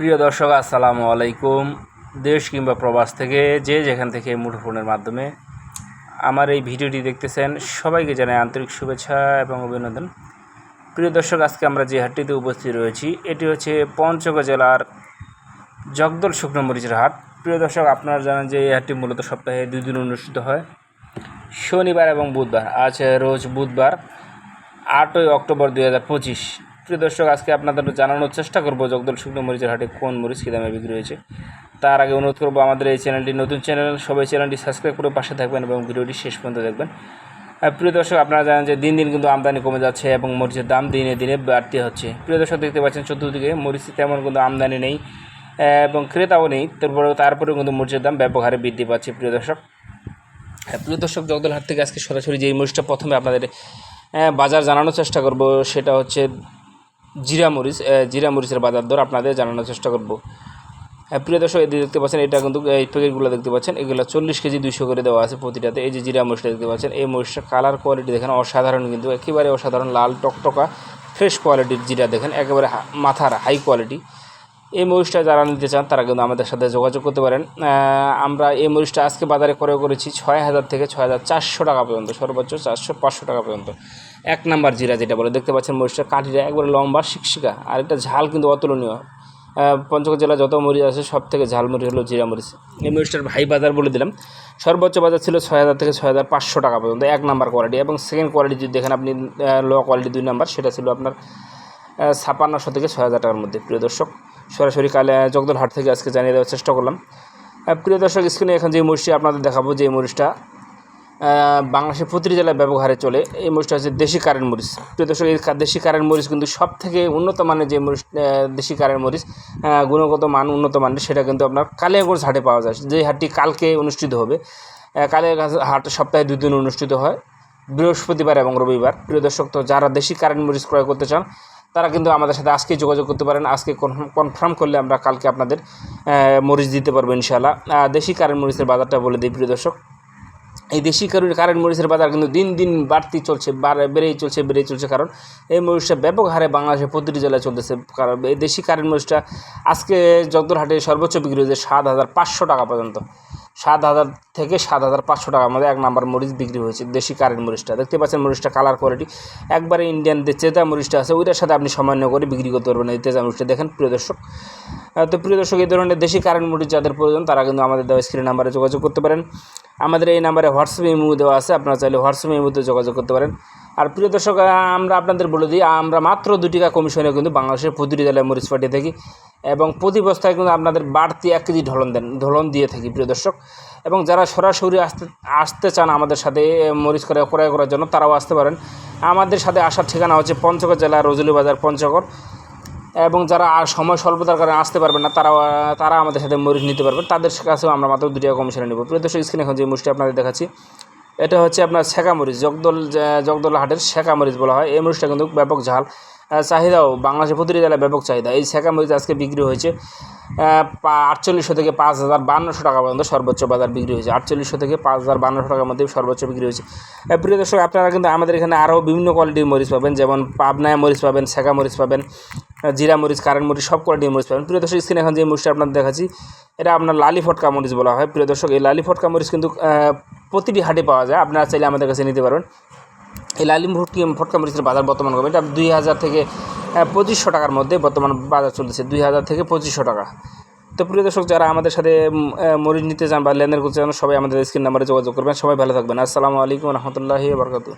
প্রিয় দর্শক, আসসালামু আলাইকুম। দেশ কিংবা প্রবাস থেকে যে যেখান থেকে মুঠোফোনের মাধ্যমে আমার এই ভিডিওটি দেখতেছেন, সবাইকে জানাই আন্তরিক শুভেচ্ছা এবং অভিনন্দন। প্রিয় দর্শক, আজকে আমরা যে হাটটিতে উপস্থিত রয়েছি, এটি হচ্ছে পঞ্চগড় জেলার জগদল শুকনো মরিচের হাট। প্রিয় দর্শক, আপনারা জানেন যে এই হাটটি মূলত সপ্তাহে দুই দিন অনুষ্ঠিত হয়, শনিবার এবং বুধবার। আজ রোজ বুধবার, আটই অক্টোবর দুই হাজার পঁচিশ। প্রিয় দর্শক, আজকে আপনাদের জানানোর চেষ্টা করব জগদল শুকনো মরিচের হাটে কোন মরিচ কী দামে বিক্রি হয়েছে। তার আগে অনুরোধ করব আমাদের এই চ্যানেলটি নতুন চ্যানেল, সবাই চ্যানেলটি সাবস্ক্রাইব করে পাশে থাকবেন এবং ভিডিওটি শেষ পর্যন্ত দেখবেন। প্রিয় দর্শক, আপনারা জানেন যে দিন দিন কিন্তু আমদানি কমে যাচ্ছে এবং মরিচের দাম দিনে দিনে বাড়তি হচ্ছে। প্রিয় দর্শক, দেখতে পাচ্ছেন চতুর্দিকে মরিচে তেমন কিন্তু আমদানি নেই এবং ক্রেতাও নেই, তারপরেও তারপরেও কিন্তু মরিচের দাম ব্যাপক হারে বৃদ্ধি পাচ্ছে প্রিয় দর্শক। হ্যাঁ প্রিয় দর্শক, জগদল হাট থেকে আজকে সরাসরি যে মরিচটা প্রথমে আপনাদের বাজার জানানোর চেষ্টা করব, সেটা হচ্ছে জিরা মরিচ জিরা মরিচের বাজার দর আপনাদের জানানোর চেষ্টা করব। প্রিয় দর্শক এই দেখতে পাচ্ছেন, এটা কিন্তু এই প্যাকেটগুলো দেখতে পাচ্ছেন, এগুলো চল্লিশ কেজি দুইশো করে দেওয়া আছে প্রতিটাতে। এই যে জিরা মরিচটা দেখতে পাচ্ছেন, এই মরিচটা কালার কোয়ালিটি দেখেন অসাধারণ কিন্তু, একেবারে অসাধারণ, লাল টকটকা ফ্রেশ কোয়ালিটির জিরা দেখেন, একেবারে মাথার হাই কোয়ালিটি এই মরিচটা যারা নিতে চান, তারা কিন্তু আমাদের সাথে যোগাযোগ করতে পারেন। আমরা এই মরিচটা আজকে বাজারে করে করেছি ছয় হাজার থেকে ছয় হাজার চারশো টাকা পর্যন্ত, সর্বোচ্চ চারশো পাঁচশো টাকা পর্যন্ত। এক নাম্বার জিরা যেটা বলে, দেখতে পাচ্ছেন মরিচটা কাঠিটা একবারে লম্বা, শিকশিকা, আর একটা ঝাল কিন্তু অতুলনীয়। পঞ্চগড় জেলা যত মরিচ আছে, সব থেকে ঝাল মরিচ হলো জিরা মরিচ। এই মরিচটার ভাই বাজার বলে দিলাম। সর্বোচ্চ বাজার ছিল ছয় হাজার থেকে ছয় হাজার পাঁচশো টাকা পর্যন্ত, এক নাম্বার কোয়ালিটি এবং সেকেন্ড কোয়ালিটি যদি দেখেন আপনি লো কোয়ালিটি দুই নাম্বার, সেটা ছিল আপনার ছাপান্নশো থেকে ছয় হাজার টাকার মধ্যে। প্রিয় দর্শক সরাসরি কালে জগদল হাট থেকে আজকে জানিয়ে দেওয়ার চেষ্টা করলাম। প্রিয় দর্শক স্ক্রিনে এখন যে মরিচটি আপনাদের দেখাবো, যে মরিচটা বাংলাদেশের প্রতিটি জেলায় ব্যবহারে চলে, এই মরিচটা হচ্ছে দেশি কারেন্ট মরিচ। প্রিয় দর্শক, এই দেশি কারেন্ট মরিচ কিন্তু সব থেকে উন্নত মানের যে মরিচ দেশি কারেন্ট মরিচ গুণগত মান উন্নত মানের, সেটা কিন্তু আপনার কালিয়াগঞ্জ হাটে পাওয়া যায়। যে হাটটি কালকে অনুষ্ঠিত হবে কালিয়াগঞ্জ হাট সপ্তাহে দুই দিন অনুষ্ঠিত হয়, বৃহস্পতিবার এবং রবিবার। প্রিয় দর্শক, তো যারা দেশি কারেন্ট মরিচ ক্রয় করতে চান তারা কিন্তু আমাদের সাথে আজকে যোগাযোগ করতে পারেন। আজকে কনফার্ম করলে আমরা কালকে আপনাদের মরিচ দিতে পারব ইনশাআল্লাহ। দেশি কারেন্ট মরিচের বাজারটা বলে দিই প্রিয় দর্শক। এই দেশি কারণ কারেন্ট মরিচের বাজার কিন্তু দিন দিন বাড়তি চলছে, বাড়- বেড়েই চলছে বেড়েই চলছে কারণ এই মরিচটা ব্যাপক হারে বাংলাদেশের প্রতিটি জেলায় চলতেছে। কারণ এই দেশি কারেন্ট মরিচটা আজকে জগদরহাটে সর্বোচ্চ বিক্রি হয়েছে সাত হাজার পাঁচশো টাকা পর্যন্ত। সাত হাজার থেকে সাত হাজার পাঁচশো টাকার মধ্যে এক নাম্বার মরিচ বিক্রি হয়েছে, দেশি কারেন্ট মরিচটা। দেখতে পাচ্ছেন মরিচটা কালার কোয়ালিটি একবারে ইন্ডিয়ান চেতা মরিচটা আছে, ওইটার সাথে আপনি সামান্য করে বিক্রি করতে পারবেন এই তেজা মরিচটা। দেখেন প্রিয় দর্শক তো প্রিয় দর্শক, এই ধরনের দেশি কারেন্ট মরিচ যাদের প্রয়োজন, তারা কিন্তু আমাদের দেওয়া স্ক্রিন নাম্বারে যোগাযোগ করতে পারেন। আমাদের এই নাম্বারে হোয়াটসঅ্যাপ ইমো দেওয়া আছে, আপনারা চাইলে হোয়াটসঅ্যাপ ইমোতে যোগাযোগ করতে পারেন। আর প্রিয় দর্শক, আমরা আপনাদের বলে দিই, আমরা মাত্র দুই টাকা কমিশনে কিন্তু বাংলাদেশের প্রতিটি জেলায় মরিচ পাঠিয়ে থাকি। এবং প্রতি বস্তায় কিন্তু আপনাদের বাড়তি এক কেজি ঢলন দেন, ঢলন দিয়ে থাকি, প্রিয় দর্শক। এবং যারা সরাসরি আসতে আসতে চান আমাদের সাথে মরিচ করে ক্রয় করার জন্য, তারাও আসতে পারেন। আমাদের সাথে আসার ঠিকানা হচ্ছে পঞ্চগড় জেলা রজলি বাজার, পঞ্চগড়। এবং যারা আর সময় স্বল্পতার কারণে আসতে পারবেন না তারা তারা আমাদের সাথে মরিচ নিতে পারবেন। তাদের কাছেও আমরা মাত্র দুটি কমিশনে নেব। প্রিয় দর্শক স্ক্রিনে এখন যে মরিচটি আপনাদের দেখাচ্ছি, এটা হচ্ছে আপনার শেখা মরিচ, জগদল জগদল হাটের শেখা মরিচ বলা হয়। এই মরিচটা কিন্তু ব্যাপক ঝাল। চাহিদাও বাংলাদেশের প্রতিটি জেলায় ব্যাপক চাহিদা। এই শেখা মরিচ আজকে বিক্রি হয়েছে আটচল্লিশশো থেকে পাঁচ হাজার বান্নশো টাকা পর্যন্ত সর্বোচ্চ বাজার বিক্রি হয়েছে। আটচল্লিশশো থেকে পাঁচ হাজার বান্নশো টাকার মধ্যে সর্বোচ্চ বিক্রি হয়েছে। প্রিয় দর্শক, আপনারা কিন্তু আমাদের এখানে আরও বিভিন্ন কোয়ালিটির মরিচ পাবেন, যেমন পাবনায় মরিচ পাবেন, শেখা মরিচ পাবেন জিরা মরিচ, কারেন্ট মরিচ, সব কোয়ালিটির মরিচ পাবেন। প্রিয় দর্শক স্ক্রিনে এখন যে মরিচটা আপনার দেখাচ্ছি, এটা আপনার লালি ফটকা মরিচ বলা হয়। প্রিয় দর্শক, এই লালি ফটকা মরিচ কিন্তু প্রতিটি হাটে পাওয়া যায়। আপনারা চাইলে আমাদের কাছে নিতে পারবেন। এই লালিম ভুটকি ফটকা মরিচের বাজার বর্তমান কমে। এটা দুই হাজার থেকে পঁচিশশো টাকার মধ্যে বর্তমান বাজার চলছে দুই হাজার থেকে পঁচিশশো টাকা। তো প্রিয় দর্শক, যারা আমাদের সাথে মরিচ নিতে চান বা লেনদেন করতে চান, সবাই আমাদের স্ক্রিন নাম্বারে যোগাযোগ করবেন। সবাই ভালো থাকবেন। আসসালামু আলাইকুম রহমতুল্লাহি বরকাতু